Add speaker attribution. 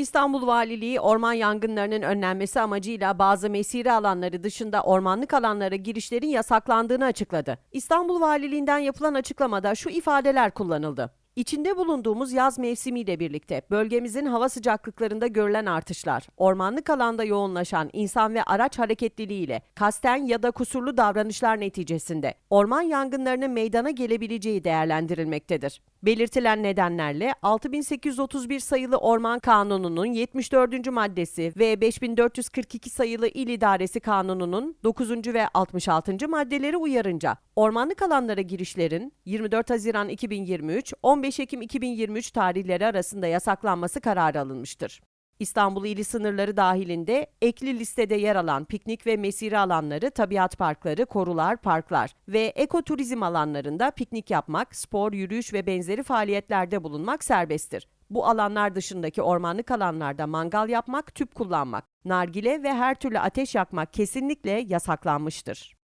Speaker 1: İstanbul Valiliği orman yangınlarının önlenmesi amacıyla bazı mesire alanları dışında ormanlık alanlara girişlerin yasaklandığını açıkladı. İstanbul Valiliğinden yapılan açıklamada şu ifadeler kullanıldı. İçinde bulunduğumuz yaz mevsimiyle birlikte bölgemizin hava sıcaklıklarında görülen artışlar, ormanlık alanda yoğunlaşan insan ve araç hareketliliğiyle kasten ya da kusurlu davranışlar neticesinde orman yangınlarının meydana gelebileceği değerlendirilmektedir. Belirtilen nedenlerle 6831 sayılı Orman Kanunu'nun 74. maddesi ve 5442 sayılı İl İdaresi Kanunu'nun 9. ve 66. maddeleri uyarınca ormanlık alanlara girişlerin 24 Haziran 2023 15 Ekim 2023 tarihleri arasında yasaklanması kararı alınmıştır. İstanbul ili sınırları dahilinde ekli listede yer alan piknik ve mesire alanları, tabiat parkları, korular, parklar ve ekoturizm alanlarında piknik yapmak, spor, yürüyüş ve benzeri faaliyetlerde bulunmak serbesttir. Bu alanlar dışındaki ormanlık alanlarda mangal yapmak, tüp kullanmak, nargile ve her türlü ateş yakmak kesinlikle yasaklanmıştır.